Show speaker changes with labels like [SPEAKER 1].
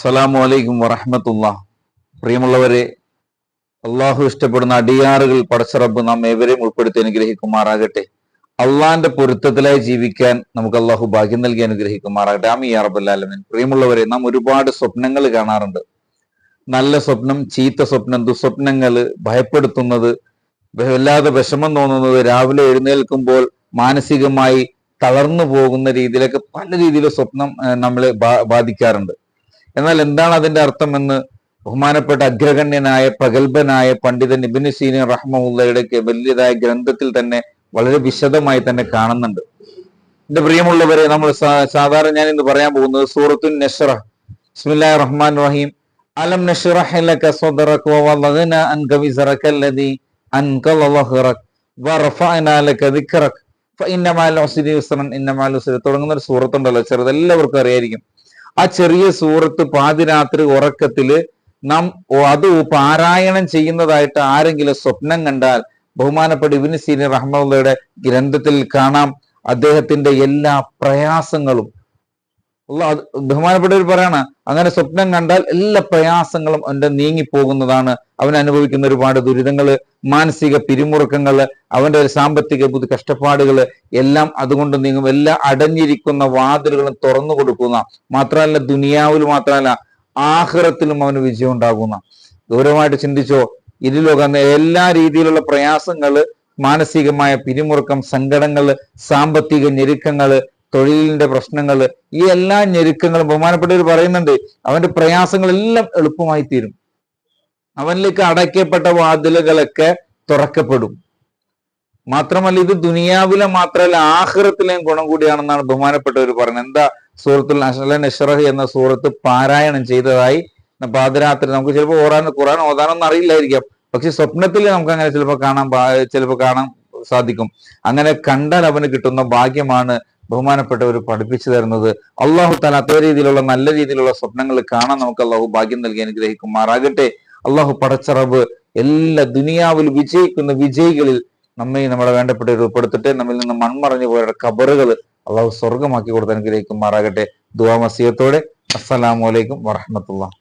[SPEAKER 1] അസ്സലാമു അലൈക്കും വറഹമത്തുള്ള. പ്രിയമുള്ളവരെ അള്ളാഹു ഇഷ്ടപ്പെടുന്ന അടിയാറുകൾ പടച്ചറബ് നാം ഏവരെയും ഉൾപ്പെടുത്തി അനുഗ്രഹിക്കുമാറാകട്ടെ. അള്ളാഹിന്റെ പൊരുത്തത്തിലായി ജീവിക്കാൻ നമുക്ക് അള്ളാഹു ഭാഗ്യം നൽകി അനുഗ്രഹിക്കുമാറാകട്ടെ. ആമി യാ റബ്ബല്ലാലമീൻ പ്രിയമുള്ളവരെ നാം ഒരുപാട് സ്വപ്നങ്ങൾ കാണാറുണ്ട്. നല്ല സ്വപ്നം ചീത്ത സ്വപ്നം ദുസ്വപ്നങ്ങൾ ഭയപ്പെടുത്തുന്നത് വല്ലാതെ വിഷമം തോന്നുന്നത് രാവിലെ എഴുന്നേൽക്കുമ്പോൾ മാനസികമായി തളർന്നു പോകുന്ന രീതിയിലൊക്കെ പല രീതിയിലും സ്വപ്നം നമ്മളെ ബാധിക്കാറുണ്ട്. എന്നാൽ എന്താണ് അതിന്റെ അർത്ഥം എന്ന് ബഹുമാനപ്പെട്ട അഗ്രഗണ്യനായ പ്രഗത്ഭനായ പണ്ഡിതൻ ഇബിന് സീനി റഹ്മുള്ളയുടെ വലിയതായ ഗ്രന്ഥത്തിൽ തന്നെ വളരെ വിശദമായി തന്നെ കാണുന്നുണ്ട്. എന്റെ പ്രിയമുള്ളവരെ നമ്മൾ സാധാരണ ഞാൻ ഇന്ന് പറയാൻ പോകുന്നത് സൂറത്തുൻ നഷ്റ. റഹ്മാൻ റഹീം. അലം നഷ്റഹ് സദറക വറഫഅനാ ലക ദിക്റക. തുടങ്ങുന്ന ഒരു സൂറത്തുണ്ടല്ലോ ചെറുത് എല്ലാവർക്കും അറിയായിരിക്കും. ആ ചെറിയ സൂറത്ത് പാതിരാത്രി ഉറക്കത്തിൽ നാം അത് പാരായണം ചെയ്യുന്നതായിട്ട് ആരെങ്കിലും സ്വപ്നം കണ്ടാൽ ബഹുമാനപ്പെട്ട ഇബിന് സീനി റഹ്മുള്ളയുടെ ഗ്രന്ഥത്തിൽ കാണാം. അദ്ദേഹത്തിന്റെ എല്ലാ പ്രയാസങ്ങളും ബഹുമാനപ്പെട്ടവർ പറയാണ് അങ്ങനെ സ്വപ്നം കണ്ടാൽ എല്ലാ പ്രയാസങ്ങളും അവന്റെ നീങ്ങിപ്പോകുന്നതാണ്. അവൻ അനുഭവിക്കുന്ന ഒരുപാട് ദുരിതങ്ങൾ മാനസിക പിരിമുറുക്കങ്ങൾ അവന്റെ ഒരു സാമ്പത്തിക ബുദ്ധി കഷ്ടപ്പാടുകൾ എല്ലാം അതുകൊണ്ട് നീങ്ങും. എല്ലാ അടഞ്ഞിരിക്കുന്ന വാതിലുകളും തുറന്നു കൊടുക്കുന്ന മാത്രമല്ല ദുനിയാവിൽ മാത്രമല്ല ആഹ്റത്തിലും അവന് വിജയം ഉണ്ടാകുന്ന. ഗൗരവമായിട്ട് ചിന്തിച്ചോ ഇരുലോക എല്ലാ രീതിയിലുള്ള പ്രയാസങ്ങൾ മാനസികമായ പിരിമുറുക്കം സങ്കടങ്ങൾ സാമ്പത്തിക ഞെരുക്കങ്ങൾ തൊഴിലിന്റെ പ്രശ്നങ്ങൾ ഈ എല്ലാ ഞെരുക്കങ്ങളും ബഹുമാനപ്പെട്ടവർ പറയുന്നുണ്ട്. അവന്റെ പ്രയാസങ്ങളെല്ലാം എളുപ്പമായി തീരും. അവനിലേക്ക് അടയ്ക്കപ്പെട്ട വാതിലുകളൊക്കെ തുറക്കപ്പെടും. മാത്രമല്ല ഇത് ദുനിയാവിലെ മാത്രമല്ല ആഹൃത്തിലെയും ഗുണം കൂടിയാണെന്നാണ് ബഹുമാനപ്പെട്ടവർ പറയുന്നത്. എന്താ സൂറത്തുൽ അഷല നഷ്റഹ് എന്ന സൂറത്ത് പാരായണം ചെയ്തതായി. പാതിരാത്രി നമുക്ക് ചിലപ്പോൾ ഓറാൻ ഖുറാൻ ഓതാനൊന്നും അറിയില്ലായിരിക്കാം. പക്ഷെ സ്വപ്നത്തിൽ നമുക്ക് അങ്ങനെ ചിലപ്പോൾ കാണാൻ ചിലപ്പോൾ കാണാൻ സാധിക്കും. അങ്ങനെ കണ്ടാൽ അവന് കിട്ടുന്ന ഭാഗ്യമാണ് ബഹുമാനപ്പെട്ടവർ പഠിപ്പിച്ചു തരുന്നത് അള്ളാഹു താല അതേ രീതിയിലുള്ള നല്ല രീതിയിലുള്ള സ്വപ്നങ്ങൾ കാണാൻ നമുക്ക് അള്ളാഹു ഭാഗ്യം നൽകി അനുഗ്രഹിക്കുമാറാകട്ടെ. അള്ളാഹു പടച്ചറബ് എല്ലാ ദുനിയാവിൽ വിജയിക്കുന്ന വിജയികളിൽ നമ്മെ നമ്മുടെ വേണ്ടപ്പെട്ട ഉൾപ്പെടുത്തിട്ട് നമ്മിൽ നിന്ന് മൺമറഞ്ഞു പോയ കബറുകൾ അള്ളാഹു സ്വർഗമാക്കി കൊടുത്ത് അനുഗ്രഹിക്കുമാറാകട്ടെ. ദുവാ മസിയത്തോടെ അസ്സലാമു അലൈക്കും വറഹമത്തുള്ള